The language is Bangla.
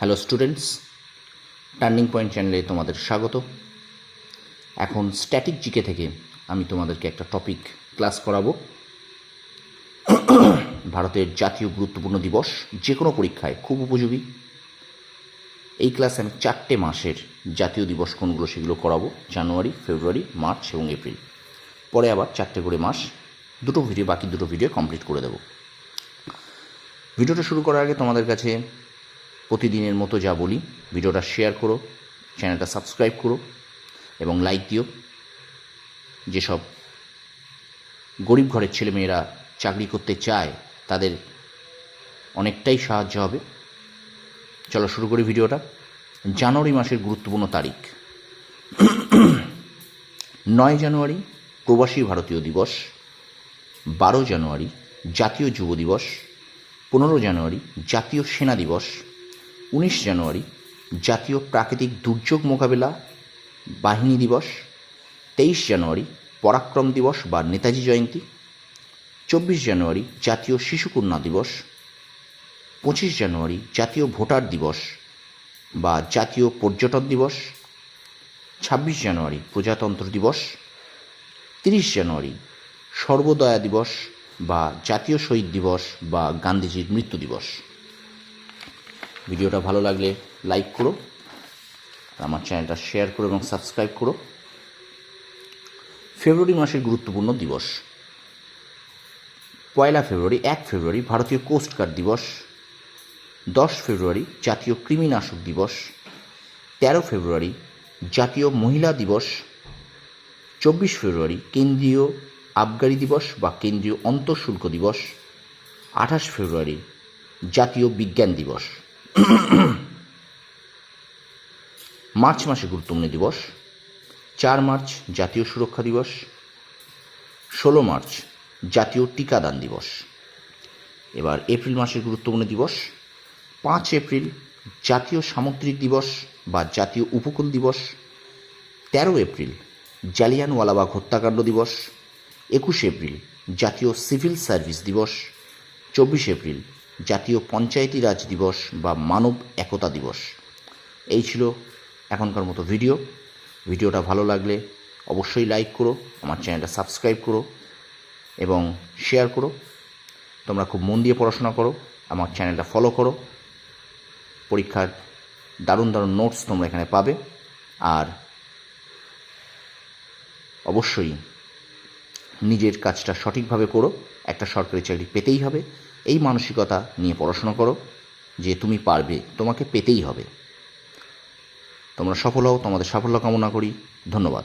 হ্যালো স্টুডেন্টস টার্নিং পয়েন্ট চ্যানেলে তোমাদের স্বাগত। এখন স্ট্যাটিক জিকে থেকে আমি তোমাদেরকে একটা টপিক ক্লাস করাবো। ভারতের জাতীয় গুরুত্বপূর্ণ দিবস যে কোনো পরীক্ষায় খুব উপযোগী। এই ক্লাসে আমি চারটে মাসের জাতীয় দিবস কোনগুলো সেগুলো করাবো, জানুয়ারি, ফেব্রুয়ারি, মার্চ এবং এপ্রিল। পরে আবার চারটে করে মাস, দুটো ভিডিও বাকি দুটো ভিডিও কমপ্লিট করে দেবো। ভিডিওটা শুরু করার আগে তোমাদের কাছে প্রতিদিনের মতো যা বলি, ভিডিওটা শেয়ার করো চ্যানেলটা সাবস্ক্রাইব করো, এবং লাইক দিও। যেসব গরিব ঘরের ছেলেমেয়েরা চাকরি করতে চায়, তাদের অনেকটাই সাহায্য হবে। চলো শুরু করি ভিডিওটা। জানুয়ারি মাসের গুরুত্বপূর্ণ তারিখ। নয় জানুয়ারি, প্রবাসী ভারতীয় দিবস। বারো জানুয়ারি, জাতীয় যুব দিবস। পনেরো জানুয়ারি, জাতীয় সেনা দিবস। উনিশ জানুয়ারি, জাতীয় প্রাকৃতিক দুর্যোগ মোকাবেলা, বাহিনী দিবস, তেইশ জানুয়ারি, পরাক্রম দিবস বা নেতাজি জয়ন্তী, চব্বিশ জানুয়ারি, জাতীয় শিশুকন্যা দিবস, পঁচিশ জানুয়ারি, জাতীয় ভোটার দিবস বা জাতীয় পর্যটন দিবস, ছাব্বিশ জানুয়ারি, প্রজাতন্ত্র দিবস, তিরিশ জানুয়ারি, সর্বদয়া দিবস বা জাতীয় শহীদ দিবস বা গান্ধীজির মৃত্যু দিবস। ভিডিওটা ভালো লাগলে লাইক করো, আমার চ্যানেলটা শেয়ার করো এবং সাবস্ক্রাইব করো। ফেব্রুয়ারি মাসের গুরুত্বপূর্ণ দিবস। পয়লা ফেব্রুয়ারি, এক ফেব্রুয়ারি, ভারতীয় কোস্টগার্ড দিবস। দশ ফেব্রুয়ারি, জাতীয় কৃমিনাশক দিবস। তেরো ফেব্রুয়ারি, জাতীয় মহিলা দিবস। চব্বিশ ফেব্রুয়ারি, কেন্দ্রীয় আবগারি দিবস বা কেন্দ্রীয় অন্তঃশুল্ক দিবস। আঠাশ ফেব্রুয়ারি, জাতীয় বিজ্ঞান দিবস। মার্চ মাসে গুরুত্বপূর্ণ দিবস। চার মার্চ জাতীয় সুরক্ষা দিবস। ষোলো মার্চ জাতীয় টিকাদান দিবস। এবার এপ্রিল মাসের গুরুত্বপূর্ণ দিবস। পাঁচ এপ্রিল জাতীয় সামুদ্রিক দিবস বা জাতীয় উপকূল দিবস। তেরো এপ্রিল জালিয়ানওয়ালাবাগ হত্যাকাণ্ড দিবস। একুশে এপ্রিল জাতীয় সিভিল সার্ভিস দিবস। চব্বিশ এপ্রিল জাতীয় পঞ্চায়েতি রাজ দিবস বা মানব একতা দিবস। এই ছিল এখনকার মতো ভিডিও। ভিডিওটা ভালো লাগলে অবশ্যই লাইক করো, আমার চ্যানেলটা সাবস্ক্রাইব করো এবং শেয়ার করো। তোমরা খুব মন দিয়ে পড়াশোনা করো, আমার চ্যানেলটা ফলো করো। পরীক্ষার দারুণ দারুণ নোটস তোমরা এখানে পাবে। আর অবশ্যই নিজের কাজটা সঠিকভাবে করো। একটা সরকারি চাকরি পেতেই হবে। এই মানসিকতা নিয়ে পড়াশোনা করো, যে তুমি পারবে, তোমাকে পেতেই হবে। তোমরা সফল হও, তোমাদের সাফল্য কামনা করি। ধন্যবাদ।